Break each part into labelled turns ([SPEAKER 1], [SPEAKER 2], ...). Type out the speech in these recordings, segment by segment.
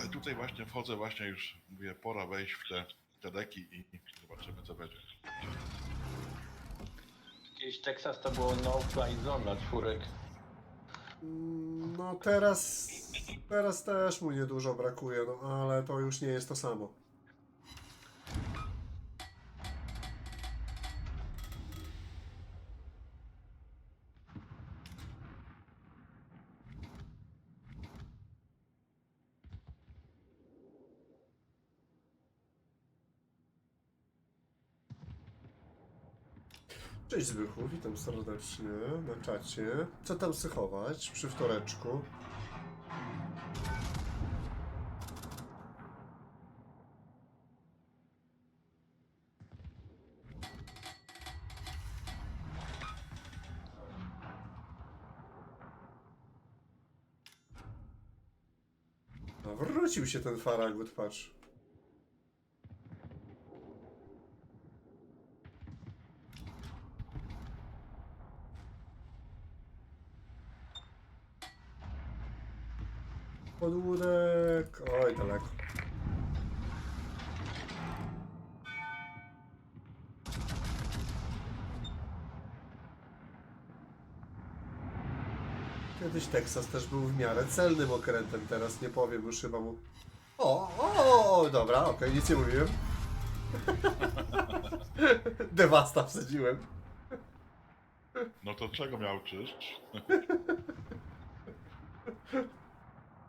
[SPEAKER 1] ale tutaj właśnie wchodzę, właśnie już mówię, pora wejść w te, te deki i zobaczymy co będzie.
[SPEAKER 2] Kiedyś Texas to było no fly zone dla czwórek.
[SPEAKER 3] Mm, No teraz, teraz też mu niedużo brakuje, no ale to już nie jest to samo. Cześć Zbychu, witam serdecznie na czacie. Co tam sychować przy wtoreczku? Wrócił się ten faragut, patrz. Podłódek. Oj, daleko. Kiedyś Teksas też był w miarę celnym okrętem, teraz nie powiem już chyba mu. O, o, o dobra, okej, nic nie mówiłem. Dewasta wsadziłem.
[SPEAKER 1] No to czego miał czyszcz?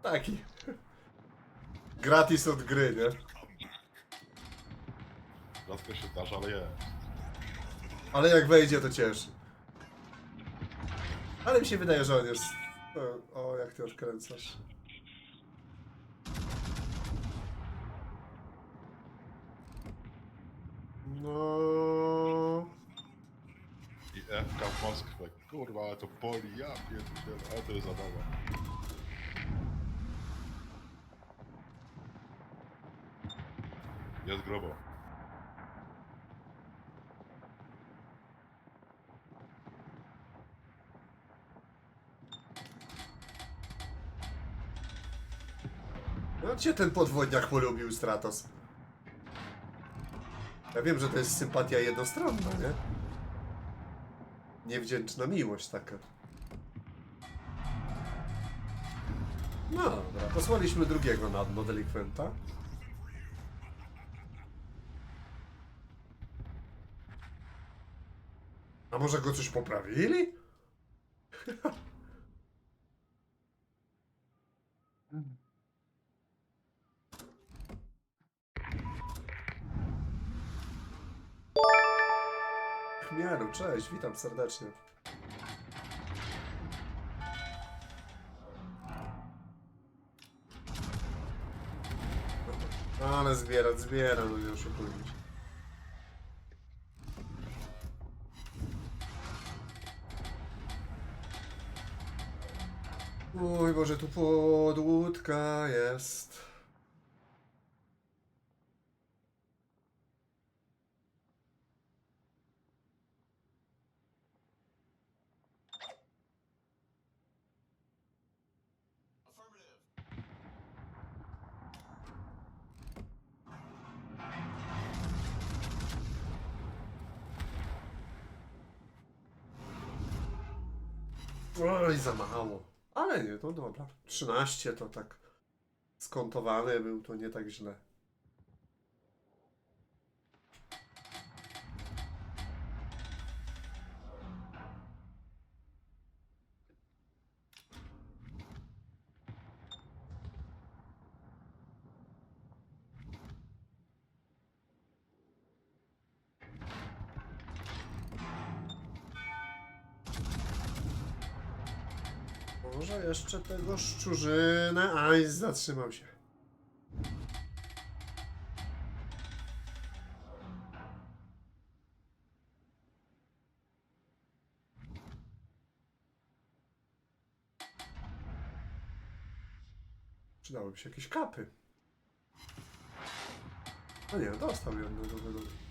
[SPEAKER 3] Taki. Gratis od gry, nie?
[SPEAKER 1] Rzadko się zdarza, ale jest.
[SPEAKER 3] Ale jak wejdzie, to cieszy. Ale mi się wydaje, że on jest... O, o jak ty odkręcasz. No...
[SPEAKER 1] I FK w Moskwę. Kurwa, ale to poli, ja pierdolę, ale to jest zabawa. Jest grobo.
[SPEAKER 3] No cię ten podwodniak polubił, Stratos. Ja wiem, że to jest sympatia jednostronna, nie? Niewdzięczna miłość taka. No dobra, posłaliśmy drugiego na dno delikwenta. A może go coś poprawili? Chmielu, cześć, witam serdecznie. Ale zbierać, zbieram, no nie oszukujmy się. Mój Boże, tu podłódka jest. Oj, za mało. Ale nie, to dobra. 13 to tak skontowany był, to nie tak źle. Może jeszcze tego szczurzynę. Aj, zatrzymał się. Przydałyby się jakieś kapy. No nie, dostał jedno do tego.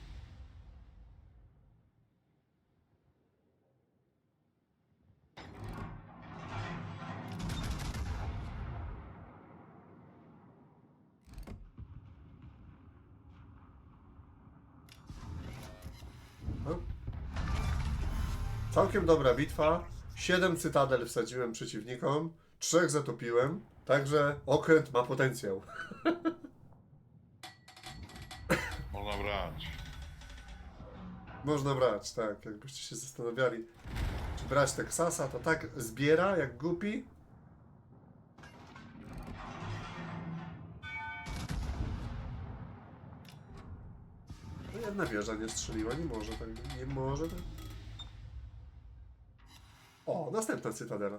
[SPEAKER 3] Całkiem dobra bitwa. Siedem cytadel wsadziłem przeciwnikom, trzech zatopiłem, także okręt ma potencjał.
[SPEAKER 1] Można brać.
[SPEAKER 3] Można brać, tak, jakbyście się zastanawiali. Czy brać Teksasa, to tak zbiera jak głupi. No jedna wieża nie strzeliła, nie może tak, nie może tak. O, następna cytadela.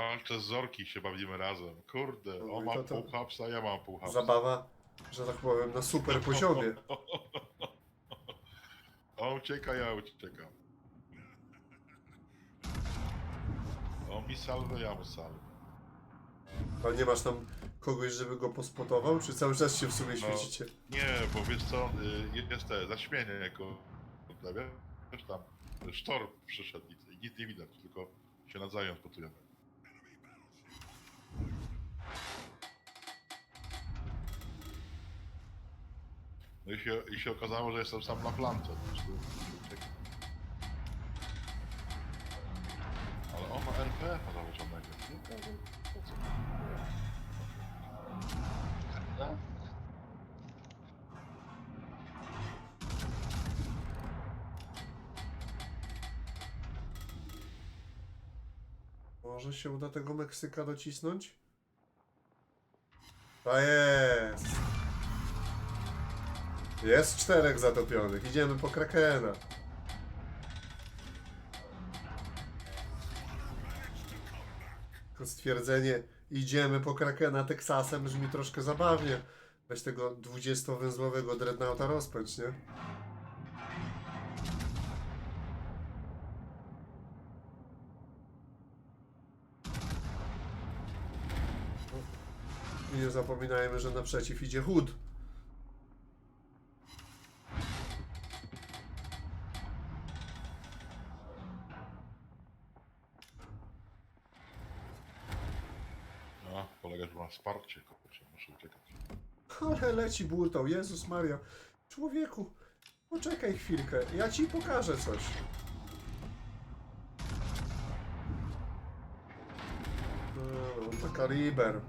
[SPEAKER 1] Walczę z Zorki się bawimy razem. Kurde,
[SPEAKER 3] No
[SPEAKER 1] on ma
[SPEAKER 3] to- to-
[SPEAKER 1] pół hapsa, ja mam pół hapsa.
[SPEAKER 3] Zabawa, że tak powiem, na super poziomie.
[SPEAKER 1] On ucieka, ja uciekam. On mi salwę, ja mu salwę.
[SPEAKER 3] A nie masz tam kogoś, żeby go pospotował, czy cały czas się w sumie
[SPEAKER 1] No.
[SPEAKER 3] świecicie?
[SPEAKER 1] Nie, bo wiesz co, y, jest te zaśmienie jako, kurde, wiesz tam, sztorm przyszedł i, i nic nie widać, tylko się nawzajem spotujemy. No i się, i się okazało, że jestem sam na uciekam. Ale on ma RPF-a założonego. To- to?
[SPEAKER 3] Może się uda tego Meksyka docisnąć? A jest! Jest czterech zatopionych. Idziemy po Krakena. Tylko stwierdzenie idziemy po Krakena Teksasem brzmi troszkę zabawnie. Weź tego 20-węzłowego dreadnoughta rozpędź, nie? I nie zapominajmy, że naprzeciw idzie Hood.
[SPEAKER 1] No, kolega że ma wsparcie, kurczę, muszę uciekać.
[SPEAKER 3] Ale leci burtą, Jezus Maria. Człowieku, poczekaj chwilkę, ja ci pokażę coś. No, to kaliber.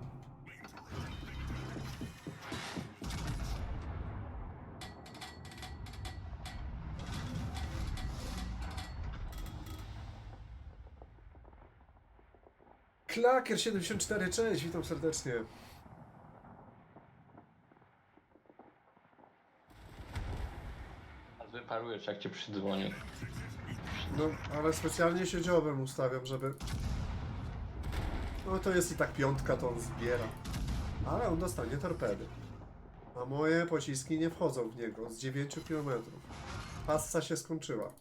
[SPEAKER 3] Klakier 74, cześć, witam serdecznie.
[SPEAKER 2] A wyparujesz jak cię przydzwoni.
[SPEAKER 3] No, ale specjalnie siedziałbym ustawiam, żeby... No to jest i tak piątka, to on zbiera. Ale on dostanie torpedy. A moje pociski nie wchodzą w niego z 9 km. Passa się skończyła.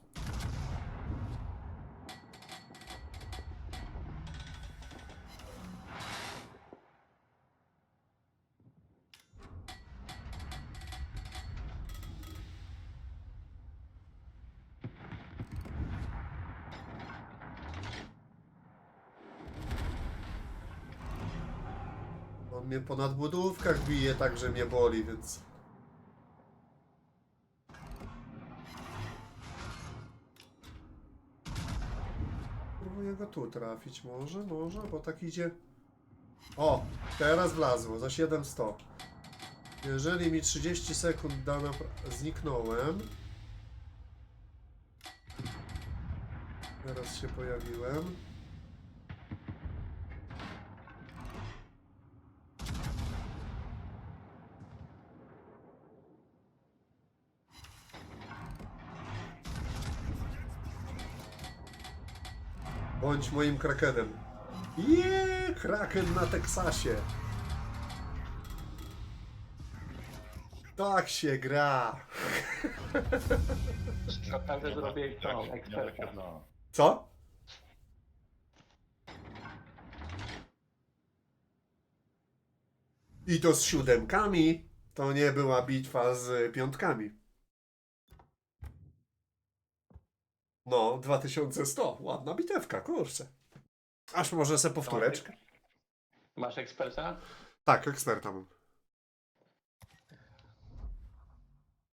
[SPEAKER 3] On mnie po nadbudówkach bije tak, że mnie boli, więc... Próbuję go tu trafić, może, może, bo tak idzie... O, teraz wlazło, za 700. Jeżeli mi 30 sekund da na... Zniknąłem. Teraz się pojawiłem. Bądź moim krakenem. Jeee, kraken na Teksasie. Tak się gra.
[SPEAKER 2] Naprawdę zrobię eksperta.
[SPEAKER 1] jak, no.
[SPEAKER 3] Co? I to z siódemkami. To nie była bitwa z piątkami. No, 2100. Ładna bitewka, kurczę. Aż może se powtóreczkę.
[SPEAKER 2] Masz eksperta?
[SPEAKER 3] Tak, eksperta mam.